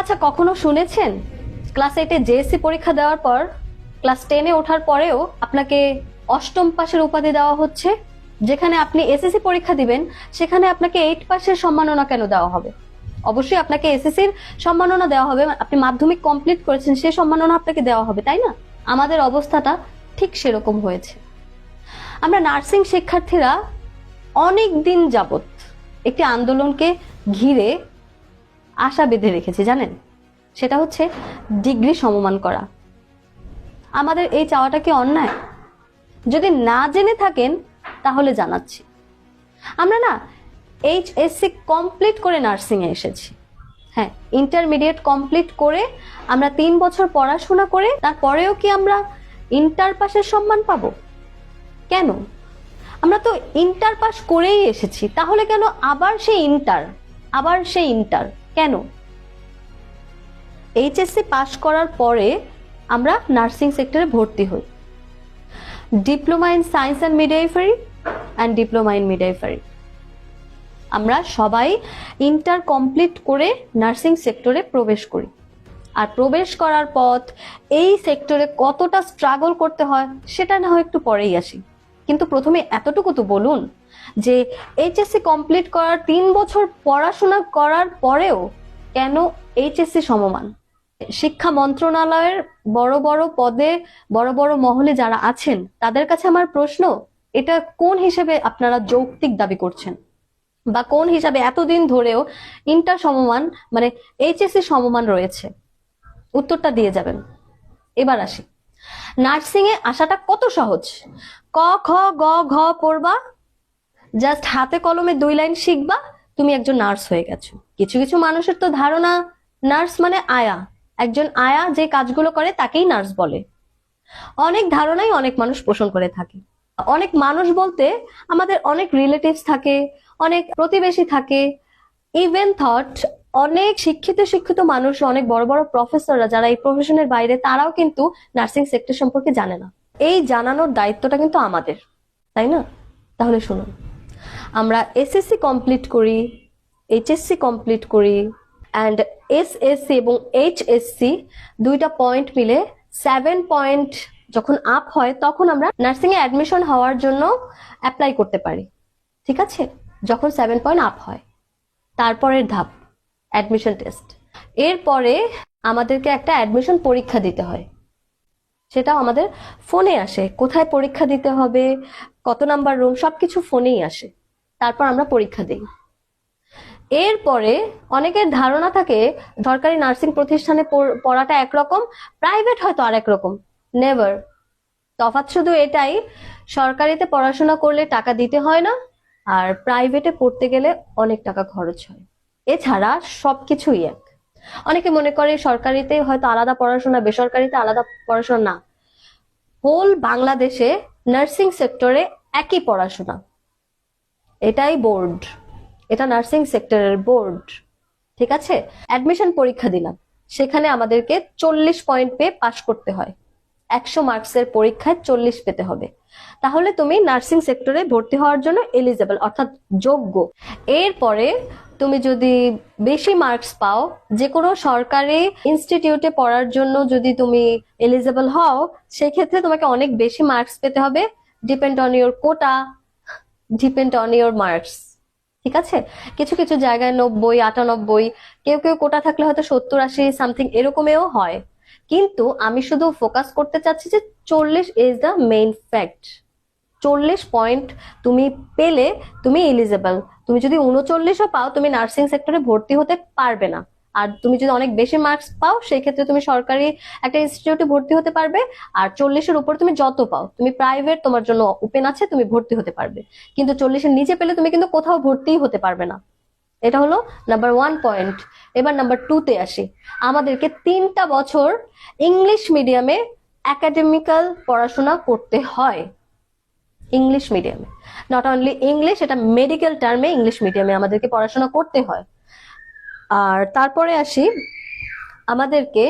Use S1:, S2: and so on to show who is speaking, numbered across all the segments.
S1: আচ্ছা কখনো শুনেছেন? ক্লাস এইটে জেএসসি পরীক্ষা দেওয়ার পর, ক্লাস টেনে ওঠার পরেও আপনাকে অষ্টম পাশের উপাধি দেওয়া হচ্ছে, যেখানে আপনি এসএসসি পরীক্ষা দিবেন, সেখানে আপনাকে এইট পাশের সম্মাননা কেন দেওয়া হবে? অবশ্যই আপনাকে এসএসসির সম্মাননা দেওয়া হবে, আপনি মাধ্যমিক কমপ্লিট করেছেন, সে সম্মাননা আপনাকে দেওয়া হবে, তাই না? আমাদের অবস্থাটা ঠিক সেরকম হয়েছে। আমরা নার্সিং শিক্ষার্থীরা অনেক দিন যাবত একটি আন্দোলনকে ঘিরে আশা বেঁধে রেখেছি, জানেন? সেটা হচ্ছে ডিগ্রি সমমান করা। আমাদের এই চাওয়াটা কি অন্যায়? যদি না জেনে থাকেন, তাহলে জানাচ্ছি। আমরা না এইচএসসি কমপ্লিট করে নার্সিংয়ে এসেছি। হ্যাঁ ইন্টারমিডিয়েট কমপ্লিট করে আমরা তিন বছর পড়াশোনা করে তারপরেও কি আমরা ইন্টার পাসের সম্মান পাবো? কেন? আমরা তো ইন্টার পাস করেই এসেছি, তাহলে কেন আবার সেই ইন্টার আবার সেই ইন্টার কেন? এইচএসসি পাস করার পরে আমরা নার্সিং সেক্টরে ভর্তি হই। Diploma in science and midwifery and diploma in midwifery আমরা সবাই ইন্টার কমপ্লিট করে নার্সিং সেক্টরে প্রবেশ করি। আর প্রবেশ করার পথ এই সেক্টরে কতটা স্ট্রাগল করতে হয়, সেটা না হয় একটু পরেই আসি। কিন্তু প্রথমে এতটুকু তো বলুন যে এইচএসসি কমপ্লিট করার তিন বছর পড়াশোনা করার পরেও কেন এইচএসসি সমমান? শিক্ষা মন্ত্রণালয়ের বড় বড় পদে, বড় বড় মহলে যারা আছেন, তাদের কাছে আমার প্রশ্ন, এটা কোন হিসেবে আপনারা যৌক্তিক দাবি করছেন? বা কোন হিসাবে এতদিন ধরেও ইন্টার সমমান মানে এইচএসসি সমমান রয়েছে? উত্তরটা দিয়ে যাবেন। এবার আসি। নার্সিং এ আসাটা কত সহজ? ক, খ, গ, ঘ পড়বা। জাস্ট হাতে কলমে দুই লাইন শিখবা, তুমি একজন নার্স হয়ে গেছো। কিছু কিছু মানুষের তো ধারণা, নার্স মানে আয়া। একজন আয়া যে কাজগুলো করে তাকেই নার্স বলে। অনেক ধারণাই অনেক মানুষ পোষণ করে থাকে। অনেক মানুষ বলতে আমাদের অনেক রিলেটিভস থাকে, অনেক প্রতিবেশী থাকে। ইভেন থট অনেক শিক্ষিত শিক্ষিত মানুষ, অনেক বড় বড় প্রফেসররা যারা এই প্রফেশনের বাইরে, তারাও কিন্তু নার্সিং সেক্টর সম্পর্কে জানে না। এই জানানোর দায়িত্বটা কিন্তু আমাদের, তাই না? তাহলে শুনুন। আমরা এসএসসি কমপ্লিট করি এইচএসসি কমপ্লিট করি অ্যান্ড এসএসসি এবং এইচএসসি দুইটা পয়েন্ট মিলে সেভেন পয়েন্ট যখন আপ হয়, তখন আমরা নার্সিং এ অ্যাডমিশন হওয়ার জন্য অ্যাপ্লাই করতে পারি। ঠিক আছে? যখন সেভেন পয়েন্ট আপ হয়, তারপরের ধাপ অ্যাডমিশন টেস্ট এরপরে আমাদেরকে একটা অ্যাডমিশন পরীক্ষা দিতে হয়। সেটাও আমাদের ফোনে আসে। কোথায় পরীক্ষা দিতে হবে, কত নাম্বার রুম, সবকিছু ফোনেই আসে। তারপর আমরা পরীক্ষা দিই। এরপরে অনেকের ধারণা থাকে, সরকারি নার্সিং প্রতিষ্ঠানে পড়াটা একরকম, প্রাইভেট হয়তো আর একরকম। নেভার তফাৎ শুধু এটাই, সরকারিতে পড়াশোনা করলে টাকা দিতে হয় না, আর প্রাইভেটে পড়তে গেলে অনেক টাকা খরচ হয়। এছাড়া সবকিছুই এক। অনেকে মনে করে সরকারিতে হয়তো আলাদা পড়াশোনা, বেসরকারিতে আলাদা পড়াশোনা না। হোল বাংলাদেশে নার্সিং সেক্টরে একই পড়াশোনা। এটাই বোর্ড। এটা নার্সিং সেক্টরের বোর্ড। ঠিক আছে? অ্যাডমিশন পরীক্ষা দিলাম। সেখানে আমাদেরকে চল্লিশ পয়েন্ট পেয়ে পাশ করতে হয়। একশো মার্কসের পরীক্ষায় চল্লিশ পেতে হবে। তাহলে তুমি নার্সিং সেক্টরে ভর্তি হওয়ার জন্য এলিজেবল, অর্থাৎ যোগ্য। এরপরে তুমি যদি বেশি মার্কস পাও যে কোনো সরকারি ইনস্টিটিউটে পড়ার জন্য যদি তুমি এলিজেবল হও, সেক্ষেত্রে তোমাকে অনেক বেশি মার্কস পেতে হবে। Depend on your quota depend on your marks ঠিক আছে? কিছু কিছু জায়গায় নব্বই, আটানব্বই, কেউ কেউ কোটা থাকলে হয়তো সত্তর, আশি সামথিং এরকমেও হয়। কিন্তু আমি শুধু ফোকাস করতে চাচ্ছি যে চল্লিশ ইজ দ্য মেইন ফ্যাক্ট চল্লিশ পয়েন্ট তুমি পেলে, তুমি এলিজেবল তুমি যদি উনচল্লিশও পাও, তুমি নার্সিং সেক্টরে ভর্তি হতে পারবে না। আর তুমি যদি অনেক বেশি মার্কস পাও সেই ক্ষেত্রে তুমি সরকারি একটা ইনস্টিটিউটে ভর্তি হতে পারবে। আর চল্লিশের উপর তুমি যত পাও, তুমি প্রাইভেট তোমার জন্য ওপেন আছে, তুমি ভর্তি হতে পারবে। কিন্তু চল্লিশের নিচে পেলে তুমি কিন্তু কোথাও ভর্তিই হতে পারবে না। এটা হলো নাম্বার ওয়ান পয়েন্ট এবার নাম্বার টুতে আসি। আমাদেরকে তিনটা বছর ইংলিশ মিডিয়ামে একাডেমিক্যাল পড়াশোনা করতে হয়। ইংলিশ মিডিয়ামে নট অনলি ইংলিশ এটা মেডিকেল টার্মে ইংলিশ মিডিয়ামে আমাদেরকে পড়াশোনা করতে হয়। আর তারপরে আসি, আমাদেরকে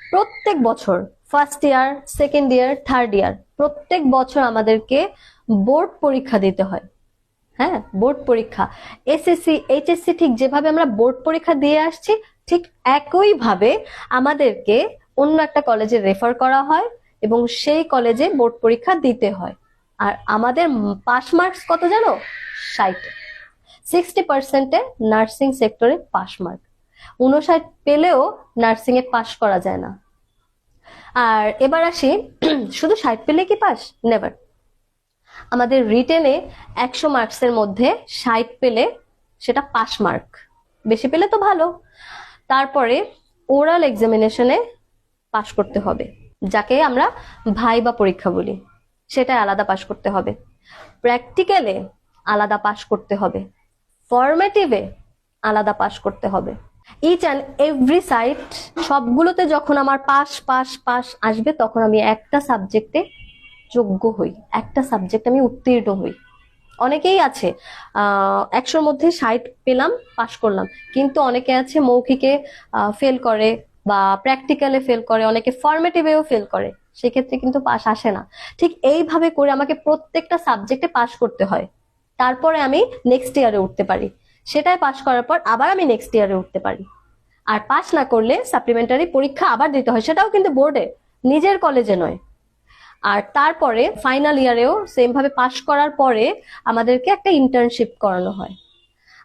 S1: প্রত্যেক বছর first year second year third year প্রত্যেক বছর আমাদেরকে বোর্ড পরীক্ষা দিতে হয়। হ্যাঁ বোর্ড পরীক্ষা। এসএসসি এইচএসসি ঠিক যেভাবে আমরা বোর্ড পরীক্ষা দিয়ে আসছি, ঠিক একইভাবে আমাদেরকে অন্য একটা কলেজে রেফার করা হয় এবং সেই কলেজে বোর্ড পরীক্ষা দিতে হয়। আর আমাদের পাস মার্কস কত জানো? ষাট। সিক্সটি পার্সেন্টে নার্সিং সেক্টরে পাস মার্ক উনষাট পেলেও নার্সিং এ পাস করা যায় না। আর এবার আসি, শুধু ষাট পেলে কি পাস নেভার আমাদের রিটেনে একশো মার্কসের মধ্যে ষাট পেলে সেটা পাস মার্ক বেশি পেলে তো ভালো। তারপরে ওরাল এক্সামিনেশনে পাশ করতে হবে, যাকে আমরা ভাইবা পরীক্ষা বলি। সেটা আলাদা পাশ করতে হবে। প্র্যাকটিক্যালে আলাদা পাশ করতে হবে। ফরমেটিভে আলাদা পাশ করতে হবে। ইচ অ্যান্ড এভরি সাইট সবগুলোতে যখন আমার পাশ পাশ পাশ আসবে, তখন আমি একটা সাবজেক্টে যোগ্য হই। একটা সাবজেক্ট আমি উত্তীর্ণ হই। অনেকেই আছে একশোর মধ্যে ষাট পেলাম পাশ করলাম। কিন্তু অনেকে আছে মৌখিকে ফেল করে বা প্র্যাকটিক্যালে ফেল করে, অনেকে ফর্মেটিভেও ফেল করে, সেক্ষেত্রে কিন্তু পাশ আসে না। ঠিক এইভাবে করে আমাকে প্রত্যেকটা সাবজেক্টে পাশ করতে হয়। তারপরে আমি নেক্সট ইয়ারে উঠতে পারি। সেটাই পাশ করার পর আবার আমি নেক্সট ইয়ারে উঠতে পারি। আর পাশ না করলে সাপ্লিমেন্টারি পরীক্ষা আবার দিতে হয়, সেটাও কিন্তু বোর্ডে নিজের কলেজে নয়। আর তারপরে ফাইনাল ইয়ারেও সেম ভাবে পাশ করার পরে আমাদেরকে একটা ইন্টার্নশিপ করানো হয়।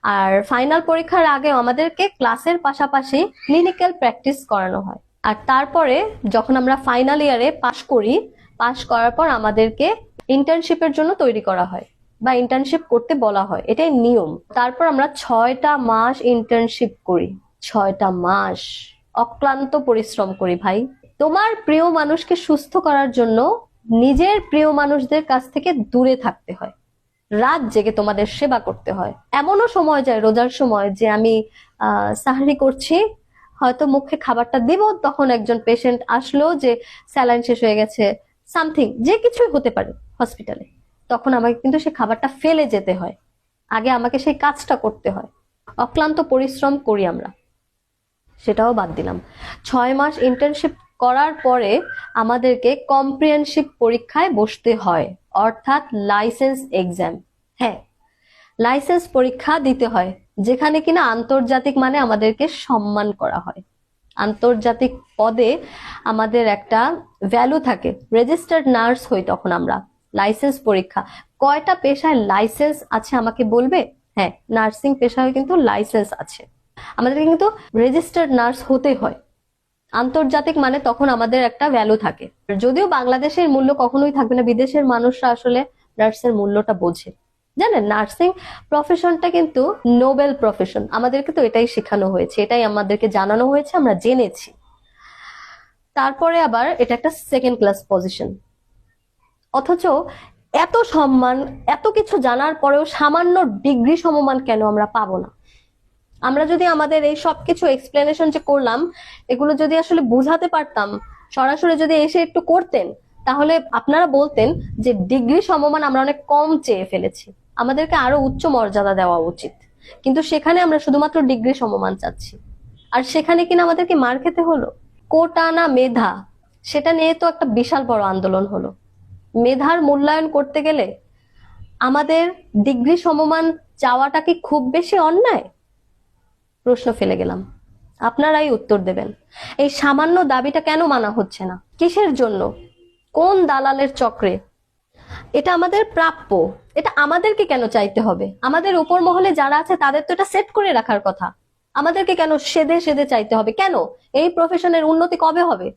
S1: আর ফাইনাল পরীক্ষার আগেও আমাদেরকে ক্লাসের পাশাপাশি ক্লিনিক্যাল প্র্যাকটিস করানো হয়। আর তারপরে যখন আমরা ফাইনাল ইয়ারে পাশ করি পাশ করার পর আমাদেরকে ইন্টার্নশিপের জন্য তৈরি করা হয় বা ইন্টার্নশিপ করতে বলা হয়। এটাই নিয়ম। তারপর আমরা ছয়টা মাস ইন্টার্নশিপ করি। ছয়টা মাস অক্লান্ত পরিশ্রম করি ভাই। তোমার প্রিয় মানুষকে সুস্থ করার জন্য নিজের প্রিয় মানুষদের কাছ থেকে দূরে থাকতে হয়। রাত জেগে তোমাদের সেবা করতে হয়। এমনও সময় যায়, রোজার সময়, যে আমি সাহারি করছি। হয়তো মুখে খাবারটা দিব, তখন একজন পেশেন্ট আসলো যে, স্যালাইন শেষ হয়ে গেছে। সামথিং, যে কিছুই হতে পারে হসপিটালে তখন আমাকে কিন্তু সে খাবারটা ফেলে যেতে হয়। আগে আমাকে সেই কাজটা করতে হয়। অক্লান্ত পরিশ্রম করি আমরা। সেটাও বাদ দিলাম। ছয় মাস ইন্টার্নশিপ করার পরে আমাদেরকে কম্প্রিহেনশিভ পরীক্ষায় বসতে হয়। অর্থাৎ লাইসেন্স এক্সাম। হ্যাঁ লাইসেন্স পরীক্ষা দিতে হয়, যেখানে কিনা আন্তর্জাতিক মানে আমাদেরকে সম্মান করা হয়। আন্তর্জাতিক পদে আমাদের একটা ভ্যালু থাকে রেজিস্টার্ড নার্স হই তখন আমরা, লাইসেন্স পরীক্ষা। কয়টা পেশায় লাইসেন্স আছে আমাকে বলবে? হ্যাঁ নার্সিং পেশায় কিন্তু লাইসেন্স আছে। আমাদেরকে কিন্তু রেজিস্টার্ড নার্স হতে হয়। আন্তর্জাতিক মানে তখন আমাদের একটা ভ্যালু থাকে। যদিও বাংলাদেশের মূল্য কখনোই থাকবে না, বিদেশের মানুষরা আসলে নার্সের মূল্যটা বোঝে। জানেন নার্সিং প্রফেশনটা কিন্তু নোবেল প্রফেশন আমাদেরকে তো এটাই শেখানো হয়েছে, এটাই আমাদেরকে জানানো হয়েছে, আমরা জেনেছি। তারপরে আবার এটা একটা সেকেন্ড ক্লাস পজিশন অথচ এত সম্মান, এত কিছু জানার পরেও সামান্য ডিগ্রি সমমান কেন আমরা পাবো না? আমরা যদি আমাদের এই সব কিছু এক্সপ্লেনেশন যে করলাম, এগুলো যদি আসলে বুঝাতে পারতাম, সরাসরি যদি এসে একটু করতেন, তাহলে আপনারা বলতেন যে ডিগ্রি সমমান আমরা অনেক কম চেয়ে ফেলেছি। আমাদেরকে আরও উচ্চ মর্যাদা দেওয়া উচিত। কিন্তু সেখানে আমরা শুধুমাত্র ডিগ্রি সমমান চাচ্ছি। আর সেখানে কিনা আমাদেরকে মার খেতে হলো? কোটা না মেধা? সেটা নিয়ে তো একটা বিশাল বড় আন্দোলন হলো। মেধার মূল্যায়ন করতে গেলে আমাদের ডিগ্রি সমমান চাওয়াটা কি খুব বেশি অন্যায়? প্রশ্ন ফেলে গেলাম। আপনারাই উত্তর দেবেন। এই সামান্য দাবিটা কেন মানা হচ্ছে না? কিসের জন্য? কোন দালালের চক্রে? এটা আমাদের প্রাপ্য। এটা আমাদেরকে কেন চাইতে হবে? আমাদের উপর মহলে যারা আছে, তাদের তো এটা সেট করে রাখার কথা। আমাদেরকে কেন সেদে সেদে চাইতে হবে? কেন? এই প্রফেশনের উন্নতি কবে হবে?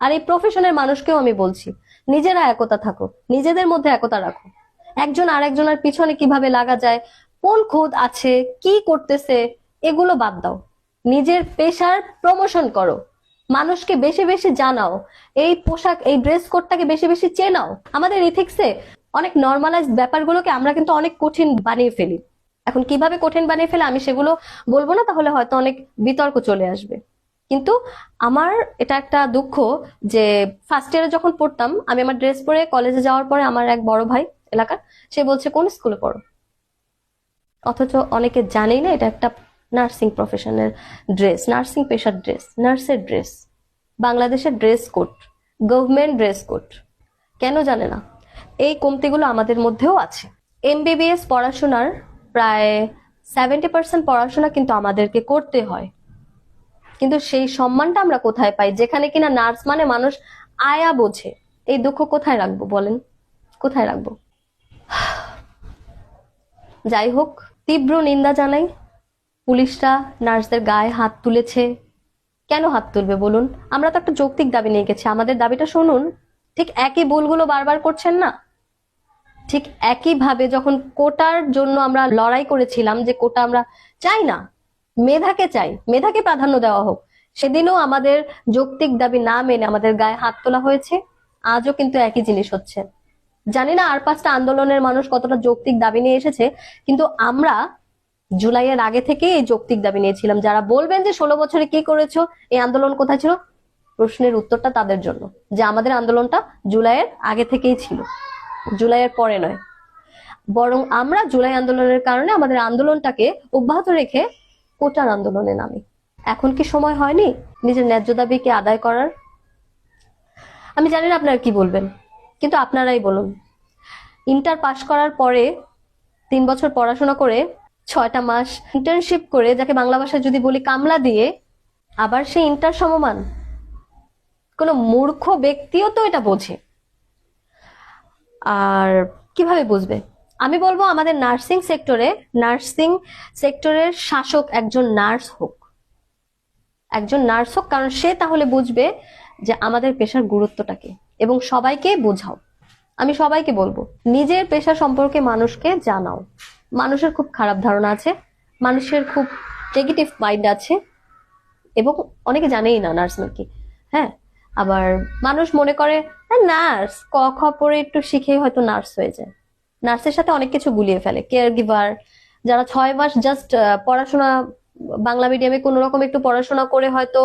S1: আর এই প্রফেশনের মানুষকেও আমি বলছি, নিজেরা একতা থাকো, নিজেদের মধ্যে একতা রাখো। একজন আরেকজনের পিছনে কীভাবে লাগা যায়? কোন খোদ আছে? কি করতেছে? এগুলো বাদ দাও। নিজের পেশার প্রমোশন করো। মানুষকে বেশি বেশি জানাও। এই পোশাক, এই ড্রেস কোডটাকে বেশি বেশি চেনাও। আমাদের ইথিক্সে অনেক নর্মালাইজ ব্যাপারগুলোকে আমরা কিন্তু অনেক কঠিন বানিয়ে ফেলি। এখন কীভাবে কঠিন বানিয়ে ফেলে আমি সেগুলো বলব না, তাহলে হয়তো অনেক বিতর্ক চলে আসবে। কিন্তু আমার এটা একটা দুঃখ যে ফার্স্ট ইয়ারে যখন পড়তাম, আমি আমার ড্রেস পরে কলেজে যাওয়ার পরে আমার এক বড় ভাই এলাকার, সে বলছে, কোন স্কুলে পড়ো? অথচ অনেকে জানেই না, এটা একটা নার্সিং প্রফেশনের ড্রেস, নার্সিং পেশার ড্রেস, নার্সের ড্রেস, বাংলাদেশের dress code, government dress code. কেন জানে না? এই কমতিগুলো আমাদের মধ্যেও আছে। এমবিবিএস পড়াশোনার প্রায় সেভেন্টি পার্সেন্ট পড়াশোনা কিন্তু আমাদেরকে করতে হয়। কিন্তু সেই সম্মানটা আমরা কোথায় পাই? যেখানে কিনা নার্স মানে মানুষ আয়া বোঝে। এই দুঃখ কোথায় রাখব বলেন? কোথায় রাখব? যাই হোক, তীব্র নিন্দা জানাই। পুলিশরা নার্সদের গায়ে হাত তুলেছে। কেন হাত তুলবে বলুন? আমরা তো একটা যৌক্তিক দাবি নিয়ে গেছি। আমাদের দাবিটা শুনুন। ঠিক একই ভুলগুলো বারবার করছেন না? ঠিক একইভাবে যখন কোটার জন্য আমরা লড়াই করেছিলাম যে কোটা আমরা চাই না, মেধাকে চাই, মেধাকে প্রাধান্য দেওয়া হোক, সেদিনও আমাদের যৌক্তিক দাবি না মেনে আমাদের গায়ে হাত তোলা হয়েছে। আজও কিন্তু একই জিনিস হচ্ছে। জানি না আর পাঁচটা আন্দোলনের মানুষ কতটা যৌক্তিক দাবি নিয়ে এসেছে, কিন্তু আমরা জুলাইয়ের আগে থেকে এই যৌক্তিক দাবি নিয়েছিলাম। যারা বলবেন যে ষোলো বছরে কি করেছ, এই আন্দোলন কোথায় ছিল? প্রশ্নের উত্তরটা তাদের জন্য, যে আমাদের আন্দোলনটা জুলাইয়ের আগে থেকেই ছিল। জুলাইয়ের পরে নয়। বরং আমরা জুলাই আন্দোলনের কারণে আমাদের আন্দোলনটাকে অব্যাহত রেখে কোটার আন্দোলনে নামি। এখন কি সময় হয়নি নিজের ন্যায্য দাবিকে আদায় করার? আমি জানি না আপনারা কি বলবেন, কিন্তু আপনারাই বলুন। ইন্টার পাশ করার পরে তিন বছর পড়াশোনা করে ছয়টা মাস ইন্টার্নশিপ করে যাকে বাংলা ভাষায় যদি বলি কামলা দিয়ে, আবার সে ইন্টার সমমান। কোনো মূর্খ ব্যক্তিও তো এটা বোঝে। আর কীভাবে বুঝবে? আমি বলব আমাদের নার্সিং সেক্টরে নার্সিং সেক্টরের শাসক একজন নার্স হোক। একজন নার্স হোক, কারণ সে তাহলে বুঝবে যে আমাদের পেশার গুরুত্বটা কি। এবং সবাইকে বোঝাও। আমি সবাইকে বলব, নিজের পেশা সম্পর্কে মানুষকে জানাও। মানুষের খুব খারাপ ধারণা আছে, মানুষের খুব নেগেটিভ মাইন্ড আছে, এবং অনেকে জানেই না নার্স কি হ্যাঁ? আবার মানুষ মনে করে নার্স ক খ একটু শিখেই হয়তো নার্স হয়ে যায়। নার্সের সাথে অনেক কিছু গুলিয়ে ফেলে কেয়ার গিভার যারা ছয় মাস জাস্ট পড়াশোনা, বাংলা মিডিয়ামে কোনো রকম একটু পড়াশোনা করে হয়তো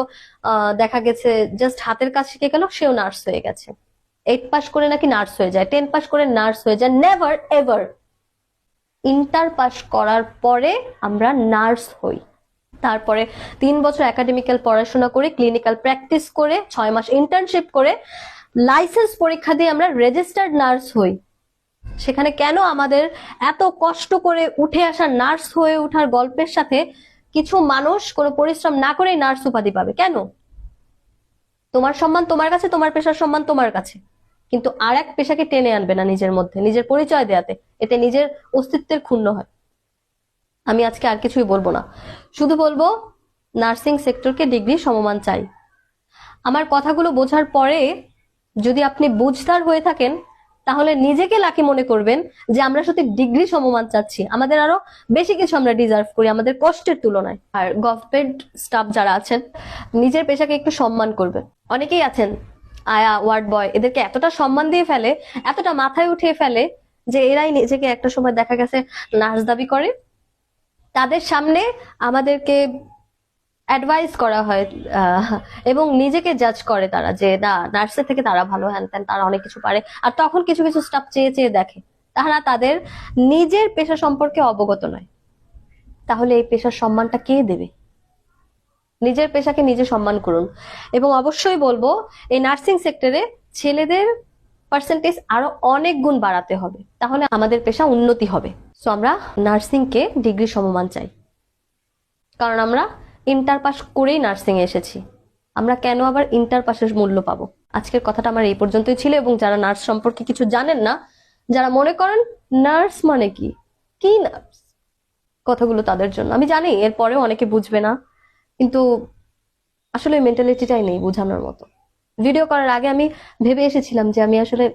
S1: দেখা গেছে জাস্ট হাতের কাজ শিখে গেল, সেও নার্স হয়ে গেছে। এইট পাস করে নাকি নার্স হয়ে যায় টেন পাস করে নার্স হয়ে যায় নেভার এভার ইন্টার পাস করার পরে আমরা নার্স হই। তারপরে তিন বছর একাডেমিক্যাল পড়াশোনা করে ক্লিনিক্যাল প্র্যাকটিস করে, ছয় মাস ইন্টার্নশিপ করে লাইসেন্স পরীক্ষা দিয়ে আমরা রেজিস্টার্ড নার্স হই। সেখানে কেন আমাদের এত কষ্ট করে উঠে আসা নার্স হয়ে ওঠার গল্পের সাথে কিছু মানুষ কোনো পরিশ্রম না করেই নার্স উপাধি পাবে? কেন? তোমার সম্মান তোমার কাছে, তোমার পেশার সম্মান তোমার কাছে। কিন্তু আর এক পেশাকে টেনে আনবে না নিজের মধ্যে, নিজের পরিচয় দেয়াতে। এতে নিজের অস্তিত্বের ক্ষুণ্ণ হয়। আমি আজকে আর কিছুই বলব না। শুধু বলব, নার্সিং সেক্টরকে ডিগ্রি সমমান চাই। আমার কথাগুলো বোঝার পরে যদি আপনি বুঝদার হয়ে থাকেন, তাহলে নিজেকে লাকি মনে করবেন যে আমরা সত্যি ডিগ্রি সমমান চাচ্ছি। আমাদের আরও বেশি কিছু আমরা ডিজার্ভ করি আমাদের কষ্টের তুলনায়। আর গভর্নমেন্ট স্টাফ যারা আছেন, নিজের পেশাকে একটু সম্মান করবেন। অনেকেই আছেন আয়া, ওয়ার্ড বয়, এদেরকে এতটা সম্মান দিয়ে ফেলে, এতটা মাথায় উঠিয়ে ফেলে যে এরাই নিজেকে একটা সময় দেখা গেছে নার্স দাবি করে। তাদের সামনে আমাদেরকে অ্যাডভাইস করা হয় এবং নিজেকে জাজ করে তারা যে, না নার্সের থেকে তারা ভালো, হ্যান ত্যান, তারা অনেক কিছু পারে। আর তখন কিছু কিছু স্টাফ চেয়ে চেয়ে দেখে। তারা তাদের নিজের পেশা সম্পর্কে অবগত নয়। তাহলে এই পেশার সম্মানটা কে দেবে? নিজের পেশাকে নিজে সম্মান করুন। এবং অবশ্যই বলব, এই নার্সিং সেক্টরে ছেলেদের পার্সেন্টেজ আরও অনেক গুণ বাড়াতে হবে। তাহলে আমাদের পেশা উন্নতি হবে। সো আমরা নার্সিংকে ডিগ্রি সমমান চাই। কারণ আমরা ইন্টার পাস করেই নার্সিং এসেছি। আমরা কেন আবার ইন্টার পাসের মূল্য পাবো? আজকের কথাটা আমার এই পর্যন্তই ছিল এবং যারা নার্স সম্পর্কে কিছু জানেন না, যারা মনে করেন নার্স মানে কি? কি নার্স কথাগুলো তাদের জন্য। আমি জানি, এরপরেও অনেকে বুঝবে না। কিন্তু আসলে মেন্টালিটিটাই নেই বোঝানোর মতো। ভিডিও করার আগে আমি ভেবে এসেছিলাম যে আমি আসলে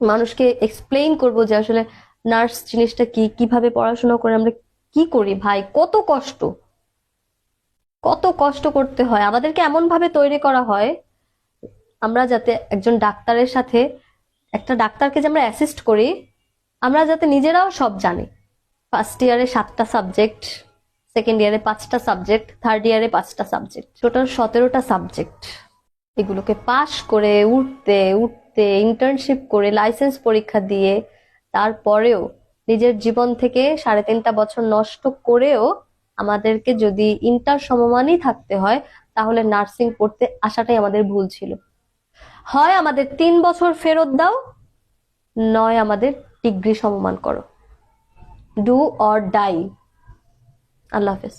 S1: মানুষকে এক্সপ্লেইন করব যে আসলে নার্স জিনিসটা কি, কীভাবে পড়াশোনা করে, আমরা কি করি ভাই, কত কষ্ট। কত কষ্ট করতে হয়। আমাদেরকে এমন ভাবে তৈরি করা হয়, আমরা যাতে একজন ডাক্তারের সাথে, একটা ডাক্তারকে যে আমরা অ্যাসিস্ট করি, আমরা যাতে নিজেরাও সব জানি। ফার্স্ট ইয়ারে সাতটা সাবজেক্ট সেকেন্ড ইয়ারে পাঁচটা সাবজেক্ট থার্ড ইয়ারে পাঁচটা সাবজেক্ট টোটাল সতেরোটা সাবজেক্ট এগুলোকে পাশ করে উঠতে উঠতে ইন্টার্নশিপ করে লাইসেন্স পরীক্ষা দিয়ে তারপরেও নিজের জীবন থেকে সাড়ে তিনটা বছর নষ্ট করেও আমাদেরকে যদি ইন্টার সমমানই থাকতে হয়, তাহলে নার্সিং পড়তে আসাটাই আমাদের ভুল ছিল। হয় আমাদের তিন বছর ফেরত দাও, নয় আমাদের ডিগ্রি সমমান করো। Do or die আল্লাহ হাফেজ